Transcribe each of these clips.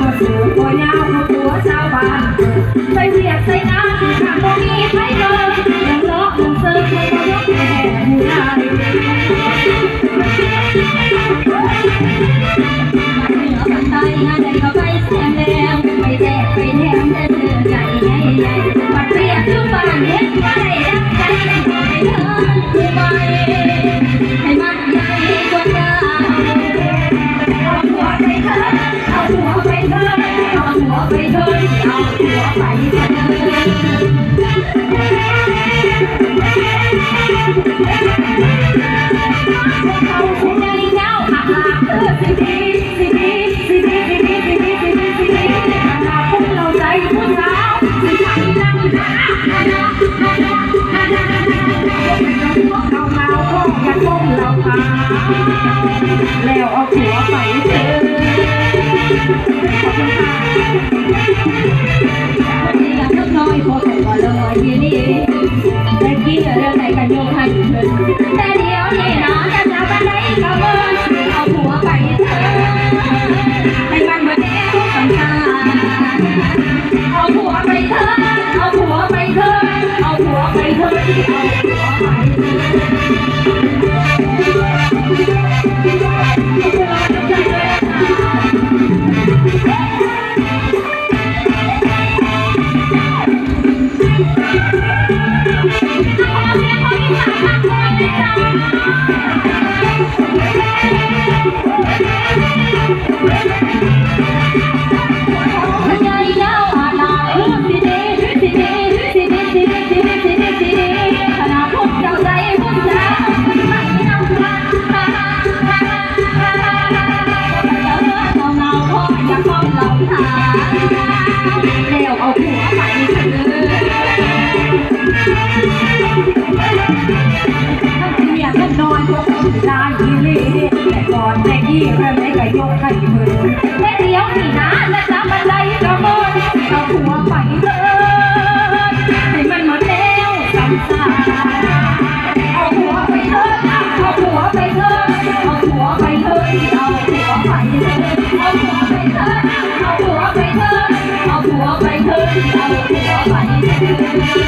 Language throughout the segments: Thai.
มาสู่ตัวยาวมาตัวชาวบ้านใส่เสียใส่งานที่ทางบ่มีใครเลยยังเลาะยังเซิร์ฟมันก็ยกแค่ผู้ใดเหนือกันใต้งานใดก็ไปแซมแดงไปแจกไปแถมแต่เสื้อใจใหญ่ใหญ่บัดเรียกทุกบ้านเห็นว่าได้ Thank you. แล้วเอาหัวไปเถอวันนี้ยังเล็กน้อยพวกผมก็เลยทีนี้แต่กี้เรื่องไหนกันโยกให้เพิ่นแต่เดี๋ยวนี้นะจะจับบันไดก็เบิ่นเอาหัวไปเถอให้มันบ่แน่ทุกสำคัญเอาหัวไปเถอะเอาหัวไปเถอะเอาหัวไปเถอะเอาหัวไปเถอะ พวกได้ยีแต่ก่อนแต่กี้เรื่องไหนก็ยกให้มือแต่เดี๋ยวนี่นะและจำบันไดก็เมินเอาหัวไปเถอะให้มันหมดแล้วสำสาเอาหัวไปเถอะเอาหัวไปเถอะเอาหัวไปเถอะเอาหัวไปเถอะเอาหัวไปเถอะเอาหัวไปเถอะเอาหัวไปเถอะเอาหัวไปเถอ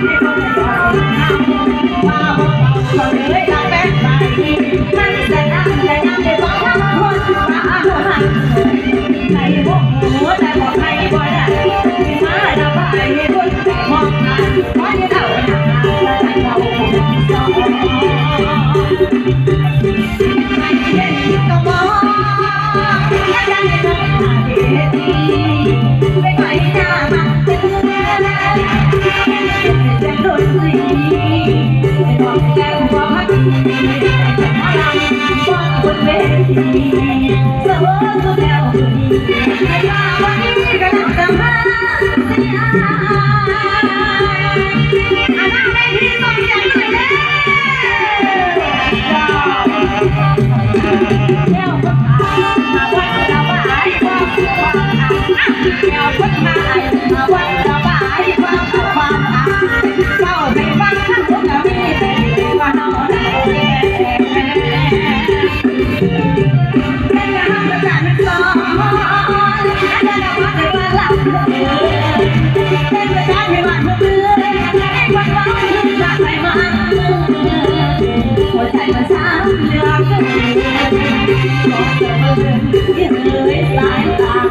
Thank you. Yeah.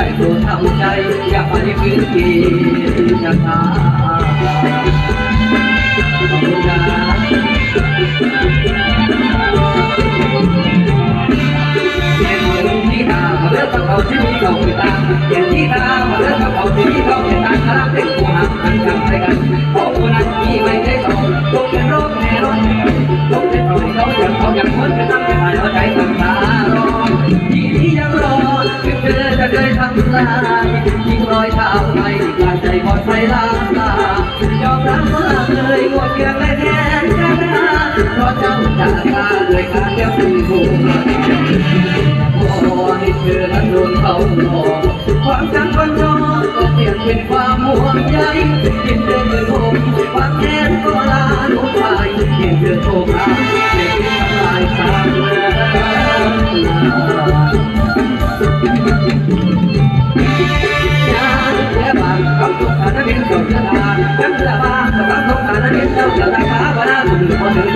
ใจตัวทำใจ อย่าไปคิดดีอย่าตาขอบคุณนะเรื่องของเขาที่มีเขาเป็นตาเห็นที่ตาเรื่องของเขาที่มีเขาเป็นตา เพราะเจ้าจัดการด้วยการเลี้ยงดูผู้พ่อให้เธอนั้นโดนเขาหลอกความจำเป็นน้องก็เปลี่ยนเป็นความห่วงใยกินเดินเดินผมความแค้นก็ลาลงไปกินเดินโทรหาเด็กที่ทำลายสางเและบางคำตกฐานั้นเป็นสมทานน้ำตาบ้าสำหรับสมฐานั้นเป็นเจ้าเจ้าตา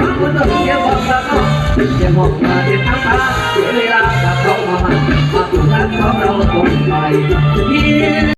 มาบนต้นเสียงบอกเราเสียงบอกมาเด็ดน้ำตาเสียเวลากับเขามามาความสุขทั้นของเราคงไปที่